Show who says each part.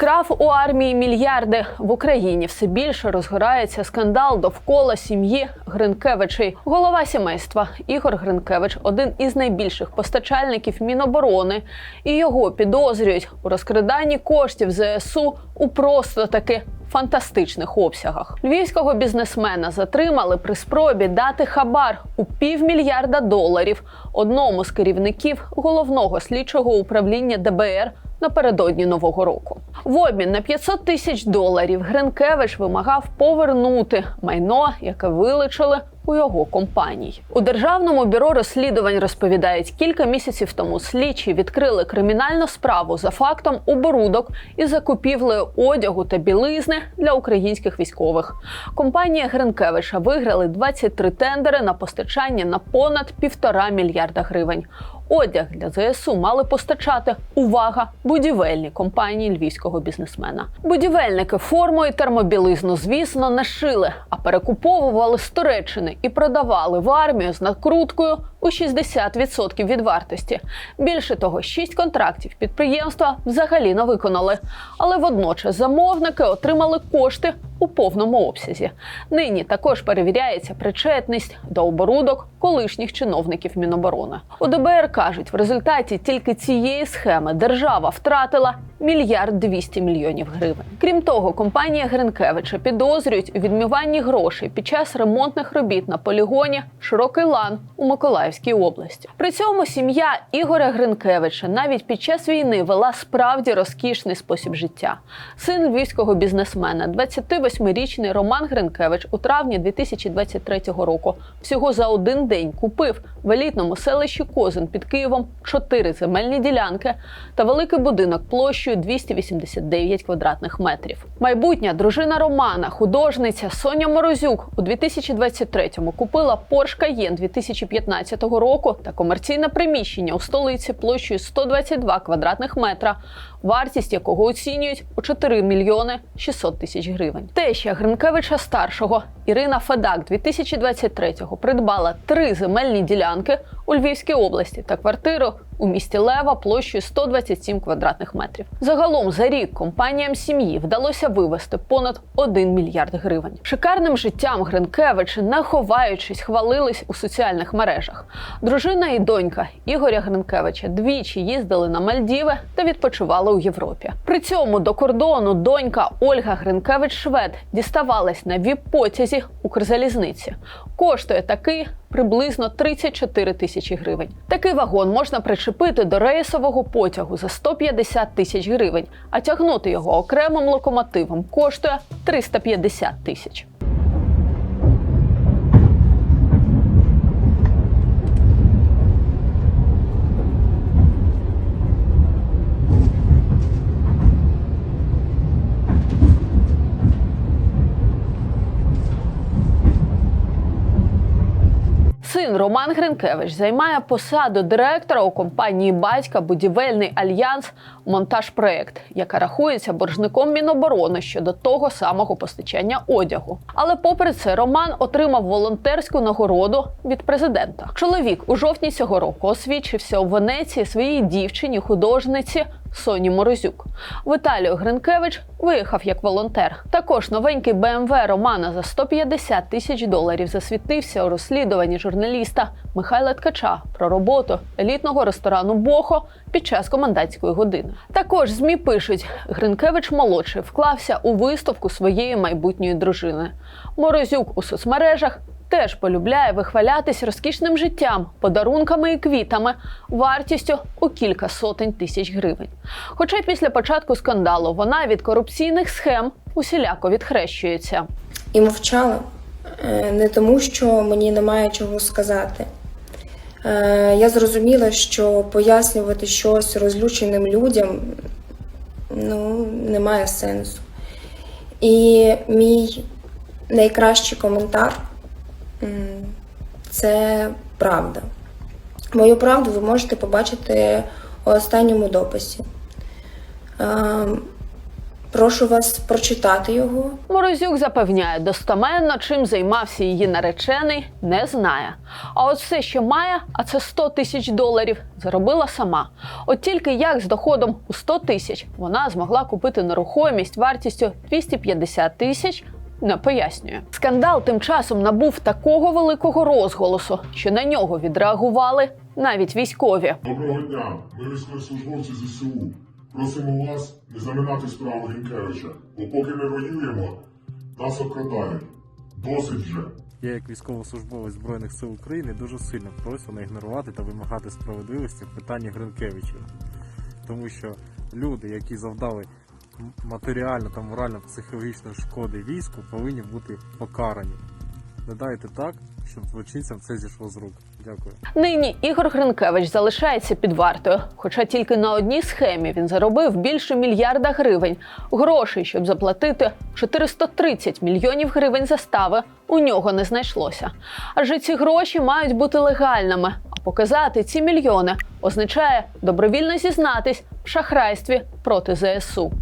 Speaker 1: Крав у армії мільярди в Україні все більше розгорається скандал довкола сім'ї Гринкевичей. Голова сімейства Ігор Гринкевич один із найбільших постачальників Міноборони, і його підозрюють у розкраданні коштів ЗСУ у просто таки. Фантастичних обсягах львівського бізнесмена затримали при спробі дати хабар у півмільярда доларів одному з керівників головного слідчого управління ДБР напередодні нового року. В обмін на 500 тисяч доларів Гринкевич вимагав повернути майно, яке вилучили у його компаній. У державному бюро розслідувань розповідають, кілька місяців тому слідчі відкрили кримінальну справу за фактом оборудок із закупівлею одягу та білизни для українських військових. Компанія Гринкевича виграли 23 тендери на постачання на понад півтора мільярда гривень. Одяг для ЗСУ мали постачати увага будівельні компанії львівського бізнесмена. Будівельники форму і термобілизну, звісно, не шили, а перекуповували з Туреччини і продавали в армію з накруткою у 60% від вартості. Більше того, шість контрактів підприємства взагалі не виконали, але водночас замовники отримали кошти у повному обсязі. Нині також перевіряється причетність до оборудок колишніх чиновників Міноборони. У ДБР кажуть, в результаті тільки цієї схеми держава втратила мільярд 200 мільйонів гривень. Крім того, компанія Гринкевича підозрюють у відмиванні грошей під час ремонтних робіт на полігоні Широкий лан у Миколаївській області. При цьому сім'я Ігоря Гринкевича навіть під час війни вела справді розкішний спосіб життя. Син львівського бізнесмена, 28-річний Роман Гринкевич, у травні 2023 року всього за один день купив в елітному селищі Козин під Києвом чотири земельні ділянки та великий будинок площею 289 квадратних метрів. Майбутня дружина Романа, художниця Соня Морозюк, у 2023-му купила Porsche Cayenne 2015 року та комерційне приміщення у столиці площею 122 квадратних метра, вартість якого оцінюють у 4 мільйони 600 тисяч гривень. Теща Гринкевича старшого Ірина Федак 2023-го придбала три земельні ділянки у Львівській області та квартиру у місті Лева площею 127 квадратних метрів. Загалом за рік компаніям сім'ї вдалося вивести понад 1 мільярд гривень. Шикарним життям Гринкевичі, не ховаючись, хвалились у соціальних мережах. Дружина і донька Ігоря Гринкевича двічі їздили на Мальдіви та відпочивали у Європі. При цьому до кордону донька Ольга Гринкевич Швед діставалась на віп-потязі Укрзалізниці. Коштує такий приблизно 34 тисячі гривень. Такий вагон можна причепити до рейсового потягу за 150 тисяч гривень, а тягнути його окремим локомотивом коштує 350 тисяч. Син Роман Гринкевич займає посаду директора у компанії батька Будівельний альянс Монтажпроект, яка рахується боржником Міноборони щодо того самого постачання одягу. Але попри це, Роман отримав волонтерську нагороду від президента. Чоловік у жовтні цього року освідчився у Венеції своїй дівчині, художниці Соні Морозюк. В Італію Гринкевич виїхав як волонтер. Також новенький БМВ Романа за 150 тисяч доларів засвітився у розслідуванні журналіста Михайла Ткача про роботу елітного ресторану Бохо під час комендантської години. Також змі пишуть, Гринкевич молодший вклався у виставку своєї майбутньої дружини. Морозюк у соцмережах теж полюбляє вихвалятись розкішним життям, подарунками і квітами, вартістю у кілька сотень тисяч гривень. Хоча після початку скандалу вона від корупційних схем усіляко відхрещується.
Speaker 2: і мовчала. Е, Не тому, що мені немає чого сказати. Е, Я зрозуміла, що пояснювати щось розлюченим людям ну, немає сенсу. І мій найкращий коментар це правда. Мою правду ви можете побачити у останньому дописі. Ем, Прошу вас прочитати його.
Speaker 1: Морозюк запевняє, достаменно чим займався її наречений, не знає. А от все, що має, а це 100 тисяч доларів, заробила сама. От тільки як з доходом у 100 тисяч вона змогла купити нерухомість вартістю 250 тисяч. Не пояснює. Скандал тим часом набув такого великого розголосу, що на нього відреагували навіть військові.
Speaker 3: Доброго дня, ми військовослужбовці ЗСУ. Просимо вас не заминати справу Гринкевича, бо поки ми воюємо, нас обкрадають. Досить вже.
Speaker 4: Я, як військовослужбовець Збройних сил України, дуже сильно прошу не ігнорувати та вимагати справедливості в питанні Гринкевича. Тому що люди, які завдали матеріально та морально психологічної шкоди війську, повинні бути покарані. Не дайте так, щоб злочинцям це зійшло з рук. Дякую.
Speaker 1: Нині Ігор Гринкевич залишається під вартою. Хоча тільки на одній схемі він заробив більше мільярда гривень. Грошей, щоб заплатити 430 мільйонів гривень застави, у нього не знайшлося. Адже ці гроші мають бути легальними. А показати ці мільйони означає добровільно зізнатись в шахрайстві проти ЗСУ.